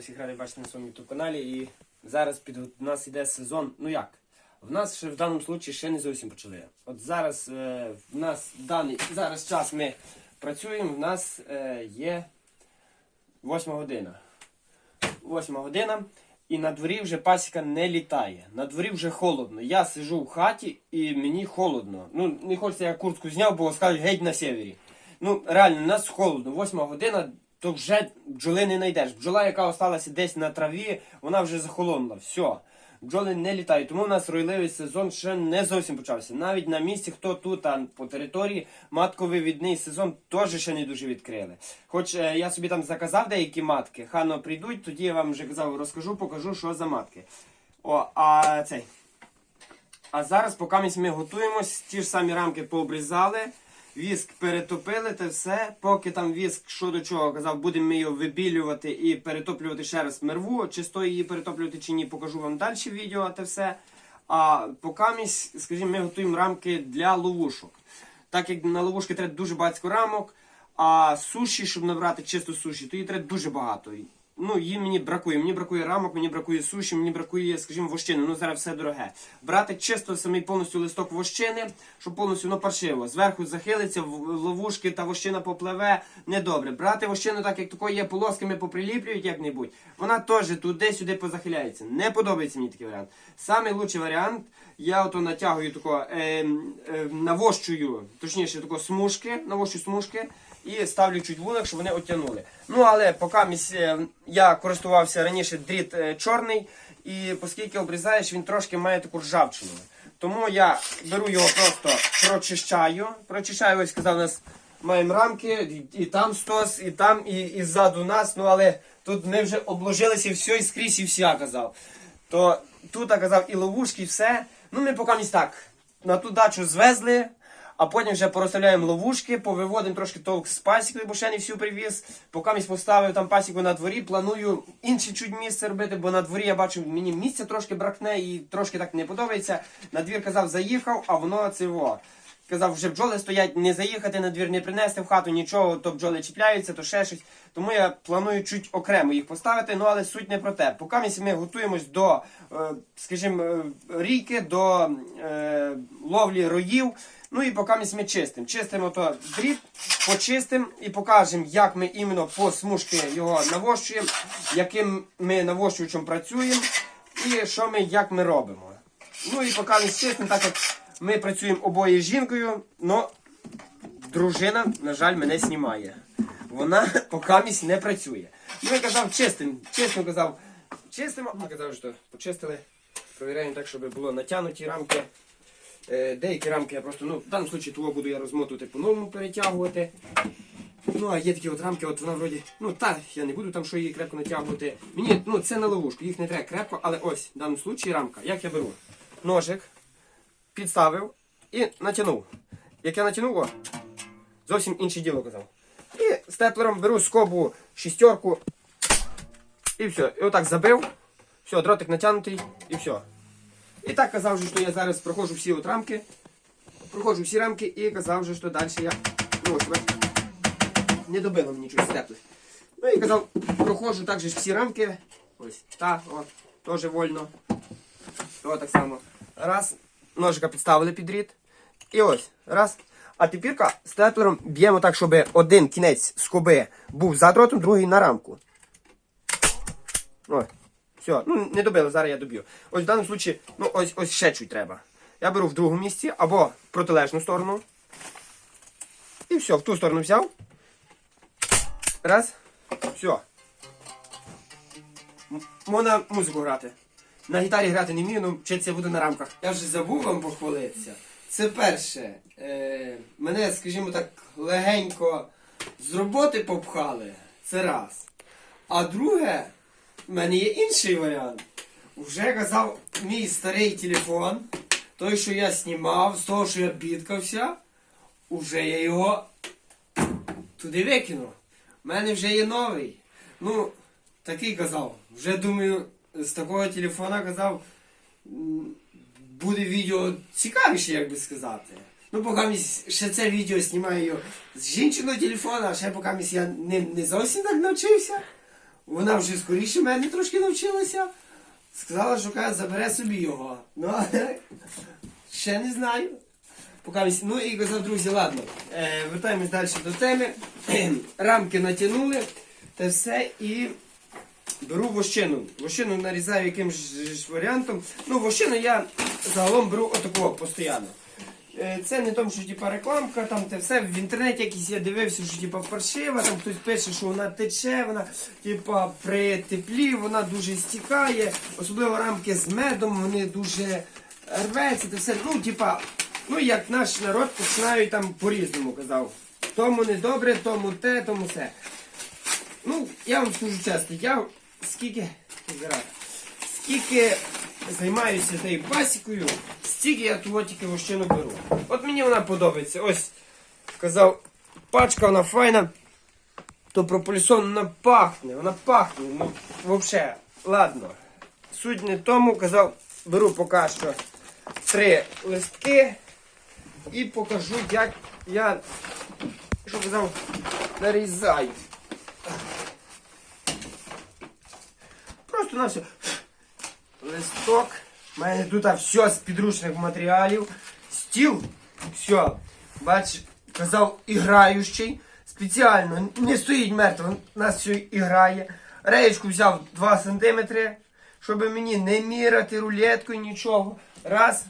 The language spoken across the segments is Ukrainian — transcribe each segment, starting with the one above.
Всіх радий бачити на своєму youtube каналі і зараз під у нас іде сезон. Ну як? В нас ще в даному случаї ще не зовсім почали. От зараз е, в нас даний зараз час ми працюємо, в нас е, є 8 година. 8 година. І на дворі вже пасіка не літає. На дворі вже холодно. Я сижу в хаті і мені холодно. Ну, не хочеться, я куртку зняв, бо скажуть геть на севері. Ну, реально, у нас холодно. Восьма година, то вже бджоли не знайдеш. Бджола, яка осталася десь на траві, вона вже захолонула. Все. Бджоли не літають. Тому у нас ройливий сезон ще не зовсім почався. Навіть на місці, хто тут а по території, матковий сезон теж ще не дуже відкрили. Хоч е, я собі там заказав деякі матки, хано прийдуть, тоді я вам вже казав, розкажу, покажу, що за матки. О, а цей. А зараз, поки ми готуємось, ті ж самі рамки пообрізали, віск перетопили те все. Поки там віск, що до чого казав, будемо ми його вибілювати і перетоплювати ще раз мерву. Чи стоїть її перетоплювати чи ні, покажу вам далі відео те все. А поки скажімо, ми готуємо рамки для ловушок. Так як на ловушки треба дуже багато рамок, а суші, щоб набрати чисто суші, то її треба дуже багато. Ну, її мені бракує. Мені бракує рамок, мені бракує суші, мені бракує, скажімо, вощини. Ну зараз все дороге. Брати чисто самий повністю листок вощини, щоб повністю воно паршиво. Зверху захилиться, ловушки та вощина попливе. Недобре. Брати вощину, так як такої є полосками, поприліплюють як-небудь. Вона теж туди-сюди позахиляється. Не подобається мені такий варіант. Самий лучший варіант. Я ото натягую тако, е, е, навощую, точніше, тако смужки, навощу смужки і ставлю чуть вулик, щоб вони оттянули. Ну, але поки е, я користувався раніше дріт е, чорний, і оскільки обрізаєш, він трошки має таку ржавчину. Тому я беру його просто прочищаю. Прочищаю, ось сказав, у нас маємо рамки, і, там стос, і там, і, і ззаду нас. Ну, але тут ми вже обложилися все, і скрізь, і вся казав. То тут казав і ловушки, і все. Ну, ми поки так на ту дачу звезли, а потім вже порозставляємо ловушки, повиводимо трошки толк з пасікою, бо ще не всю привіз. Поки місь поставив там пасіку на дворі, планую інше чуть місце робити, бо на дворі я бачу, мені місця трошки бракне і трошки так не подобається. На двір казав, заїхав, а воно це во. Казав, вже бджоли стоять, не заїхати на двір, не принести в хату нічого, то бджоли чіпляються, то ще щось. Тому я планую чуть окремо їх поставити, ну але суть не про те. Поки ми ми готуємось до, е, скажімо, е, рійки, до е, ловлі роїв. Ну і поки ми чистимо. Чистимо то дріт, почистимо і покажемо, як ми іменно по смужки його навощуємо, яким ми навощувачем працюємо і що ми, як ми робимо. Ну і поки ми чистимо, так як ми працюємо обоє жінкою, але дружина, на жаль, мене знімає. Вона поки місць не працює. Ну я казав, чистим, чистим казав, чистимо, а казав, що почистили. Провіряємо так, щоб було натягнуті рамки. Е, Деякі рамки я просто, ну, в даному випадку того буду я розмотувати по-новому перетягувати. Ну, а є такі от рамки, от вона вроді, ну та, я не буду там що її крепко натягувати. Мені, ну це на ловушку, їх не треба крепко, але ось, в даному випадку рамка. Як я беру? Ножик, підставив і натягнув. Як я натягнув, о, зовсім інше діло казав. І степлером беру скобу шістерку. І все. І отак забив. Все, дротик натягнутий і все. І так казав, що я зараз проходжу всі от рамки. Проходжу всі рамки і казав, що далі я. Ну, ось, не добило мені щось степлер. Ну і казав, проходжу також всі рамки. Ось, та, о, теж вольно. То так само. Раз. Ножика підставили під рід. І ось. Раз. А тепер степлером б'ємо так, щоб один кінець скоби був за дротом, другий на рамку. Ось. Все, ну не добили, зараз я доб'ю. Ось в даному випадку, ну ось ось ще чуть треба. Я беру в другому місці або в протилежну сторону. І все, в ту сторону взяв. Раз. Все. Можна музику грати. На гітарі грати не вмію, ну вчитися буду на рамках. Я вже забув вам похвалитися. Це перше. Е, мене, скажімо так, легенько з роботи попхали. Це раз. А друге, в мене є інший варіант. Уже казав мій старий телефон, той, що я знімав, з того, що я бідкався, уже я його туди викинув. У мене вже є новий. Ну, такий казав. Вже думаю, з такого телефона казав, буде відео цікавіше, як би сказати. Ну, поки ще це відео знімаю з жінчиного телефона, а ще поки я не, не зовсім так навчився. Вона вже скоріше мене трошки навчилася. Сказала, що каже, забере собі його. Ну, але ще не знаю. Поки місь- Ну і казав, друзі, ладно. Е, вертаємось далі до теми. Рамки натягнули, та все і беру вощину. Вощину нарізаю якимсь варіантом. Ну, вощину я загалом беру отакого постійно. Е, Це не тому, що типа рекламка, там те все в інтернеті якісь я дивився, що типа паршива, там хтось пише, що вона тече, вона типа при теплі вона дуже стікає, особливо рамки з медом, вони дуже рветься, те все. Ну, типа, ну як наш народ починають там по-різному казав. Тому не добре, тому те, тому все. Ну, я вам скажу чесно, я скільки скільки займаюся цією пасікою, стільки я того тільки вощину беру. От мені вона подобається. Ось казав, пачка вона файна, то прополісон вона пахне, вона пахне. Ну, взагалі, ладно. Суть не тому, казав, беру поки що три листки і покажу, як я, що казав, нарізаю. Просто на все. Листок. У мене тут все з підручних матеріалів. Стіл. Все. Бач, казав, іграючий. Спеціально не стоїть мертво, нас все іграє. Реєчку взяв 2 см, щоб мені не міряти рулеткою, нічого. Раз.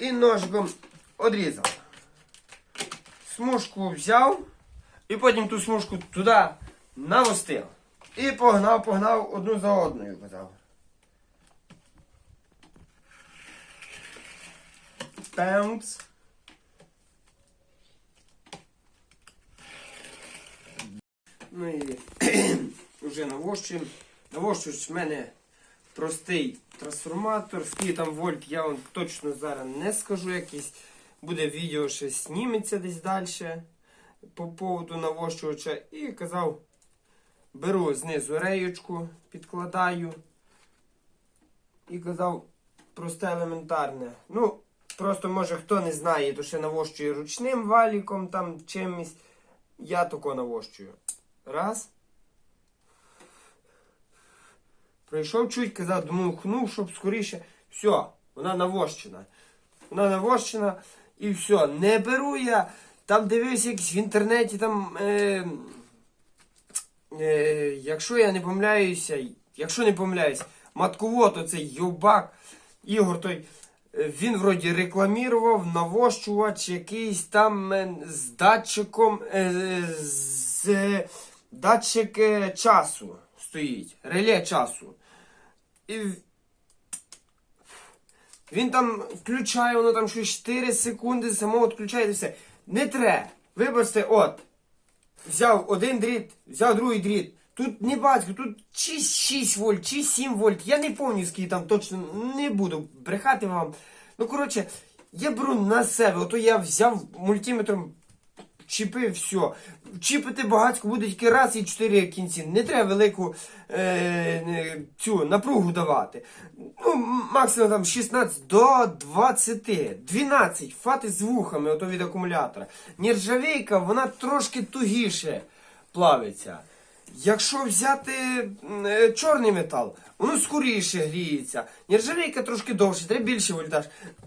І ножиком одрізав. Смужку взяв. І потім ту смужку туди навостив. І погнав, погнав одну за одною, казав. Пемц. Ну і вже навощуємо. Навощують в мене простий трансформатор. Скільки там вольт, я вам точно зараз не скажу якийсь. Буде відео ще зніметься десь далі по поводу навощувача. І казав, беру знизу реєчку, підкладаю. І казав, просте елементарне. Ну, просто може хто не знає, то ще навощує ручним валіком там чимось. Я тако навощую. Раз. Прийшов чуть, казав, дмухнув, щоб скоріше. Все, вона навощена. Вона навощена і все. Не беру я. Там дивився якийсь в інтернеті, там. Е, е, якщо я не помиляюся, якщо не помиляюсь, матковод оцей Йобак, Ігор той. е, Він вроді рекламірував навощувач якийсь там е, з датчиком е, з е, датчик е, часу стоїть, реле часу. І він там включає, воно там щось 4 секунди, само відключає все. Не треба. Вибачте, от. Взяв один дріт, взяв другий дріт. Тут не батько, тут чи 6 вольт, чи 7 вольт. Я не пам'ятаю, скільки там точно не буду брехати вам. Ну, коротше, я беру на себе. Ото я взяв мультиметром, чіпив, все. Чіпити багатько буде тільки раз і 4 кінці. Не треба велику е, е, цю напругу давати. Ну, максимум там 16 до 20, 12 фати з вухами ото від акумулятора. Нержавейка, вона трошки тугіше плавиться. Якщо взяти е, чорний метал, воно скоріше гріється. Нержавейка трошки довше, треба більше вольтаж.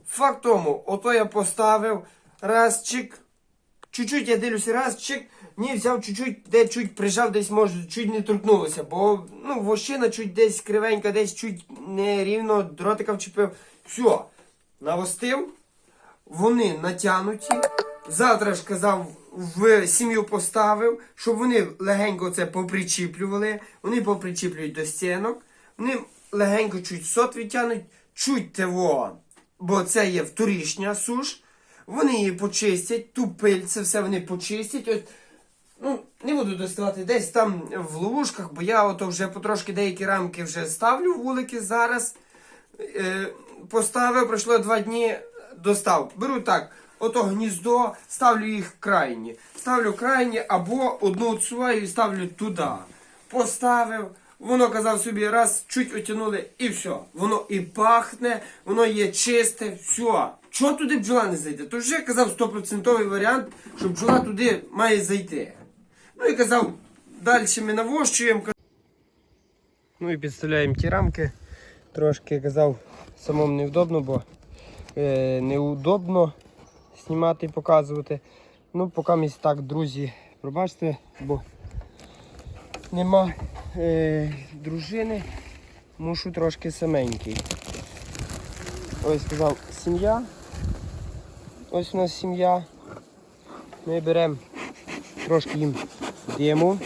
Факт тому, ото я поставив, раз чик, чуть-чуть я дивлюся, раз чик, ні, взяв чуть-чуть, де чуть прижав, десь може, чуть не торкнулося, бо ну, вощина чуть десь кривенька, десь чуть нерівно дротика вчепив. Все, навостив, вони натянуті. Завтра ж казав, в сім'ю поставив, щоб вони легенько це попричіплювали. Вони попричіплюють до стінок. Вони легенько чуть сот відтягнуть, чуть того, бо це є вторічня суш. Вони її почистять, ту це все вони почистять. От, ну, не буду доставати десь там в ловушках, бо я ото вже потрошки деякі рамки вже ставлю вулики зараз. Е, поставив, пройшло два дні, достав. Беру так, ото гніздо, ставлю їх крайні. Ставлю крайні або одну відсуваю і ставлю туди. Поставив. Воно казав собі, раз чуть отягнули і все. Воно і пахне, воно є чисте, все. Чого туди бджола не зайде? То вже казав 100% варіант, що бджола туди має зайти. Ну і казав, Далі ми навощуємо. Ну і підставляємо ті рамки. Трошки казав, самому невдобно, бо е, неудобно знімати і показувати. Ну, поки ми так, друзі, пробачте, бо нема е, дружини, мушу трошки саменький. Ось сказав сім'я. Ось у нас сім'я. Ми беремо трошки їм диму.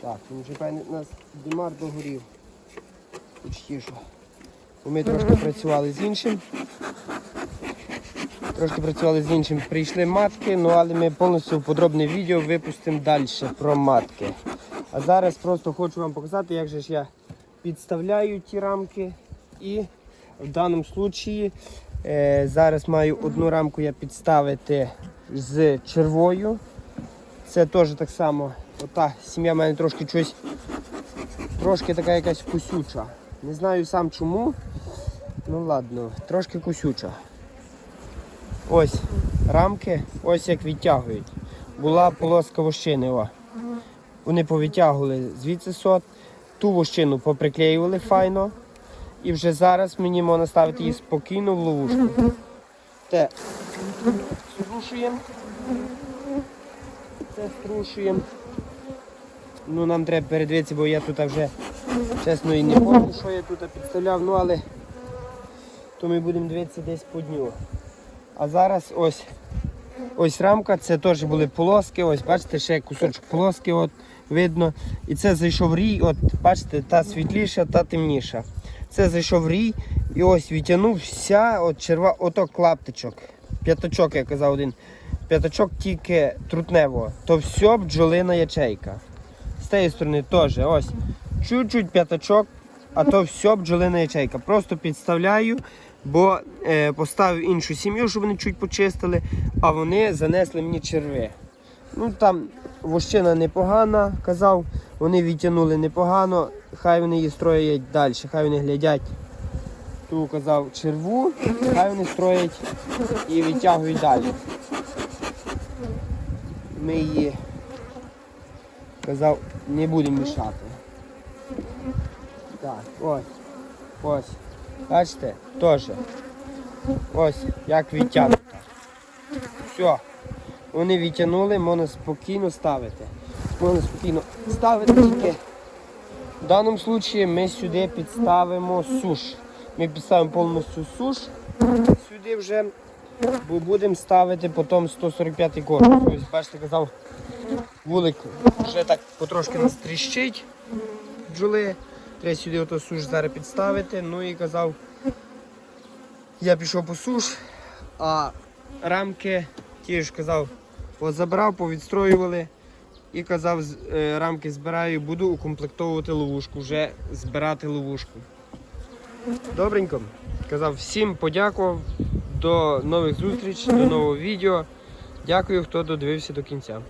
Так, він вже певне у нас димар догорів. Почти що. Бо Ми трошки працювали з іншим. Трошки працювали з іншим. Прийшли матки, ну але ми повністю подробне відео випустимо далі про матки. А зараз просто хочу вам показати, як же ж я підставляю ті рамки. І в даному случаї е, зараз маю одну рамку я підставити з червою. Це теж так само. Ота сім'я в мене трошки щось, трошки така якась кусюча. Не знаю сам чому. Ну ладно, трошки кусюча. Ось рамки, ось як відтягують. Була полоска вощини. Вони повитягували звідси сот, ту вощину поприклеювали файно. І вже зараз мені можна ставити її спокійно в ловушку. Те струшуємо. Це струшуємо. Ну нам треба передивитися, бо я тут вже чесно і не пам'ятаю, що я тут підставляв, ну але то ми будемо дивитися десь по дню. А зараз ось ось рамка, це теж були полоски, ось бачите, ще кусочок полоски от, видно. І це зайшов рій, от бачите, та світліша, та темніша. Це зайшов рій і ось відтягнувся от черва, ото клаптичок. П'ятачок, я казав один. П'ятачок тільки трутневого. То все бджолина ячейка. З тієї сторони теж ось. Чуть-чуть п'ятачок, а то все бджолина ячейка. Просто підставляю, бо е, поставив іншу сім'ю, щоб вони чуть почистили, а вони занесли мені черви. Ну там вощина непогана, казав, вони відтягнули непогано, хай вони її строять далі, хай вони глядять. Ту казав черву, хай вони строять і відтягують далі. Ми її казав, не будемо мішати. Так, ось. Ось. Бачите? Теж. Ось, як відтягнуто. Все. Вони відтягнули, можна спокійно ставити. Можна спокійно ставити тільки. В даному випадку ми сюди підставимо суш. Ми підставимо повністю суш. Сюди вже будемо ставити потім 145 корпус. Ось, бачите, казав, вулик вже так потрошки нас тріщить бджоли. Треба сюди ото суш зараз підставити. Ну і казав, я пішов по суш, а рамки ті ж казав, позабрав, повідстроювали. І казав, е, рамки збираю, буду укомплектовувати ловушку, вже збирати ловушку. Добренько. Казав, всім подякував. До нових зустріч, до нового відео. Дякую, хто додивився до кінця.